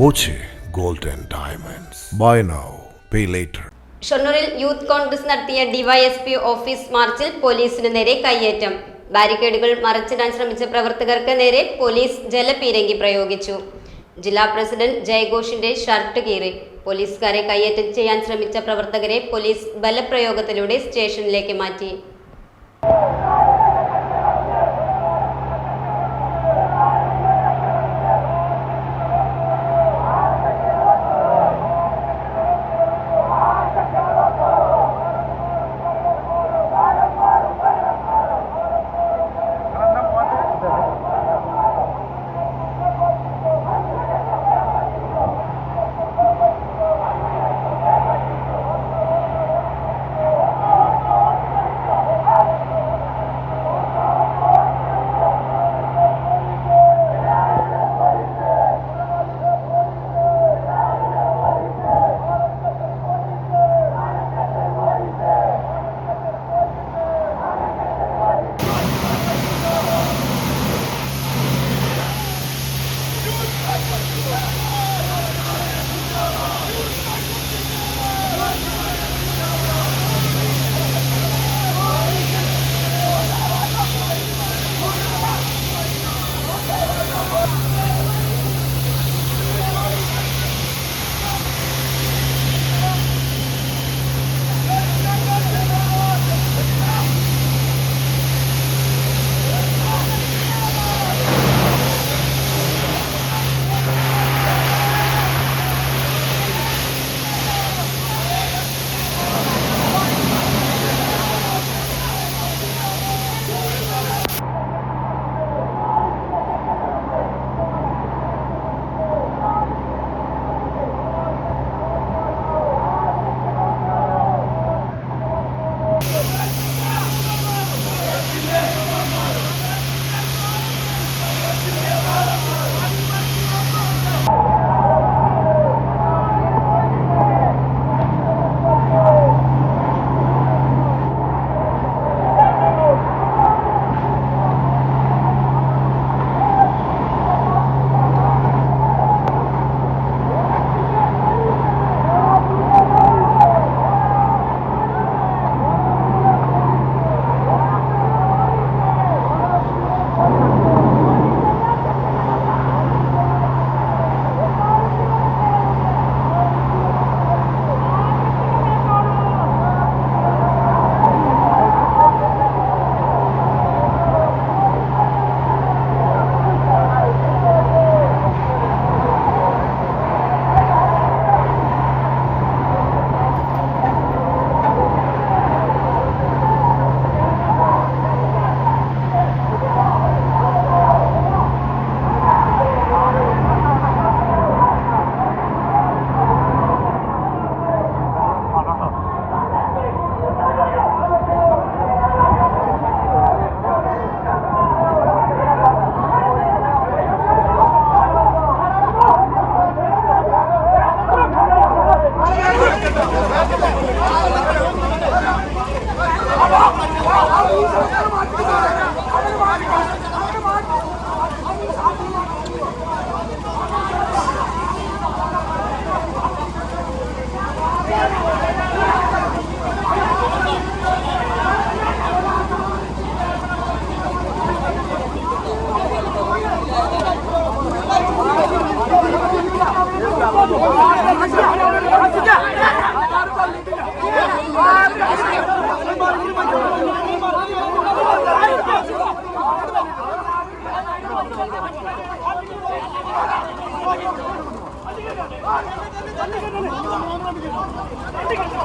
Boche gold and diamonds. Buy now pay later ഷൊർണൂരിൽ youth Congress നടത്തിയ DYSP office മാർച്ചിൽ പോലീസിന് നേരെ കയ്യേറ്റം. ബാരിക്കേഡുകൾ മറച്ചിടാൻ ശ്രമിച്ച പ്രവർത്തകർക്ക് നേരെ പോലീസ് ജലപീരങ്കി പ്രയോഗിച്ചു. ജില്ലാ പ്രസിഡന്റ് ജയഘോഷിന്റെ ഷർട്ട് കീറി. പോലീസുകാരെ കയ്യേറ്റം ചെയ്യാൻ ശ്രമിച്ച പ്രവർത്തകരെ പോലീസ് ബലപ്രയോഗത്തിലൂടെ സ്റ്റേഷനിലേക്ക് മാറ്റി.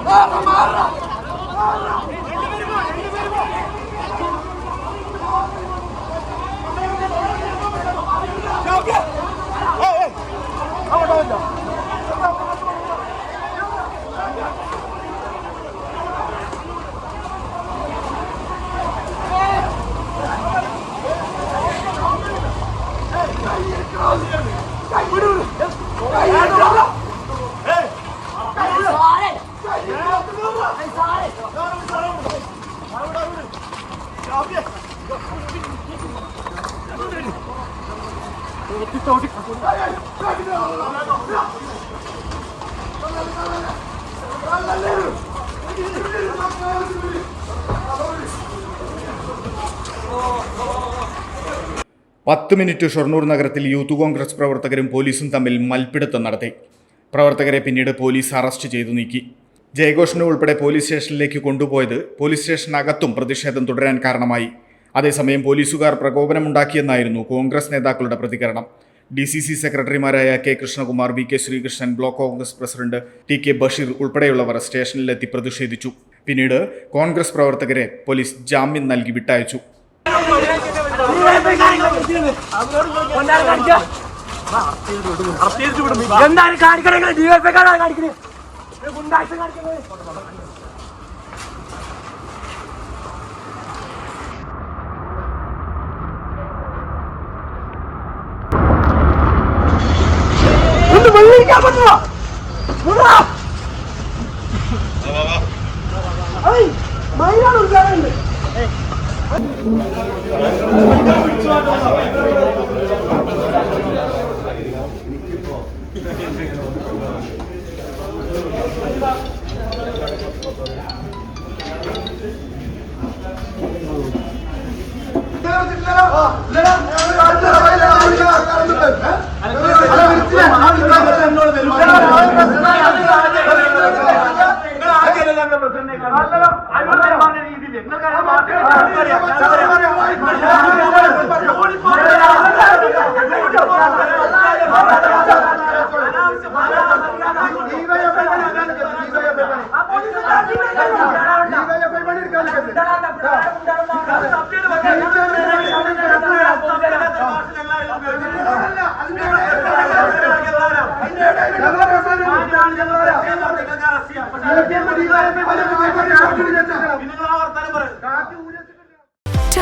marah marah marah. പത്ത് മിനിറ്റ് ഷൊർണൂർ നഗരത്തിൽ യൂത്ത് കോൺഗ്രസ് പ്രവർത്തകരും പോലീസും തമ്മിൽ മൽപ്പിടുത്തം നടത്തി. പ്രവർത്തകരെ പിന്നീട് പോലീസ് അറസ്റ്റ് ചെയ്തു നീക്കി. ജയഘോഷിനെ ഉൾപ്പെടെ പോലീസ് സ്റ്റേഷനിലേക്ക് കൊണ്ടുപോയത് പോലീസ് സ്റ്റേഷനകത്തും പ്രതിഷേധം തുടരാൻ കാരണമായി. അതേസമയം പോലീസുകാർ പ്രകോപനമുണ്ടാക്കിയെന്നായിരുന്നു കോൺഗ്രസ് നേതാക്കളുടെ പ്രതികരണം. ഡി സി സി സെക്രട്ടറിമാരായ K Krishnakumar V K Sreekrishnan block Congress president T K Basheer ഉൾപ്പെടെയുള്ളവർ സ്റ്റേഷനിലെത്തി പ്രതിഷേധിച്ചു. പിന്നീട് കോൺഗ്രസ് പ്രവർത്തകരെ പോലീസ് ജാമ്യം നൽകി വിട്ടയച്ചു. കാണിക്കണേ. ഗുണ്ടാഴ്ച കാണിക്കുന്നത് ഒന്ന് വെള്ളിക്കാൻ പറ്റുമോ മുറാ. ഏയ്, മയിലാണ് ഉദ്ഘാടനം